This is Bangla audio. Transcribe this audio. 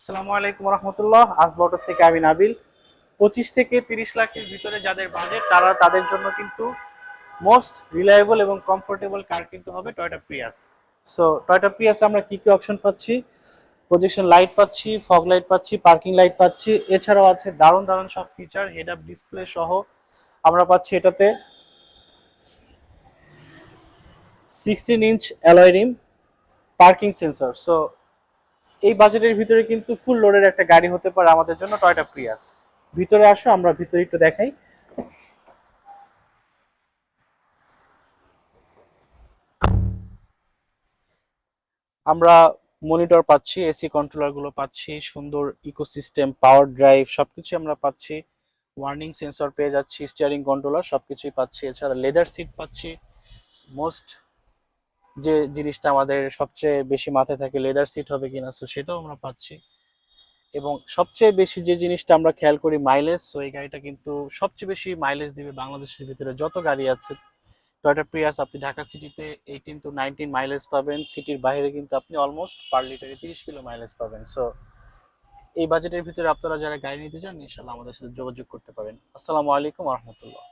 আসসালামু আলাইকুম রহমতুল্লাহ। আসবটস থেকে আমি নাবিল। পঁচিশ থেকে তিরিশ লাখের ভিতরে যাদের বাজেট তারা তাদের জন্য কিন্তু মোস্ট রিলায়েবল এবং কমফোর্টেবল কার কিন্তু হবে টয়টা প্রিয়াস সো টয়টা প্রিয়াসে আমরা কী কী অপশন পাচ্ছি? প্রজেকশন লাইট পাচ্ছি ফগ লাইট পাচ্ছি পার্কিং লাইট পাচ্ছি। এছাড়াও আছে দারুণ দারুণ সব ফিচার হেড আপ ডিসপ্লে সহ আমরা পাচ্ছি এটাতে sixteen inch alloy rim parking sensor so এই বাজেটের ভিতরে কিন্তু ফুল লোডের একটা গাড়ি হতে পারে আমাদের জন্য টয়টা প্রিয়াস ভিতরে আসো, আমরা ভিতরে একটু দেখাই। আমরা মনিটর পাচ্ছি এসি কন্ট্রোলারগুলো পাচ্ছি, সুন্দর ইকোসিস্টেম পাওয়ার ড্রাইভ সবকিছু আমরা পাচ্ছি। ওয়ার্নিং সেন্সর পেয়ে যাচ্ছি স্টিয়ারিং কন্ট্রোলার সবকিছুই পাচ্ছি। এছাড়া লেদার সিট পাচ্ছি মোস্ট যে জিনিসটা আমাদের সবচেয়ে বেশি মাথায় থাকে লেদার সিট হবে কিনা সো সেটাও আমরা পাচ্ছি। এবং সবচেয়ে বেশি যে জিনিসটা আমরা খেয়াল করি মাইলেজ সো এই গাড়িটা কিন্তু সবচেয়ে বেশি মাইলেজ দিবে বাংলাদেশের ভিতরে। যত গাড়ি আছে টয়টা প্রিয়াস আপনি ঢাকা সিটিতে এইটিন টু নাইনটিন মাইলেজ পাবেন সিটির বাইরে কিন্তু আপনি অলমোস্ট পার লিটারে তিরিশ কিলো মাইলেজ পাবেন। সো এই বাজেটের ভিতরে আপনারা যারা গাড়ি নিতে চান ইনশাল্লাহ আমাদের সাথে যোগাযোগ করতে পারেন। আসসালামু আলাইকুম রহমতুল্লাহ।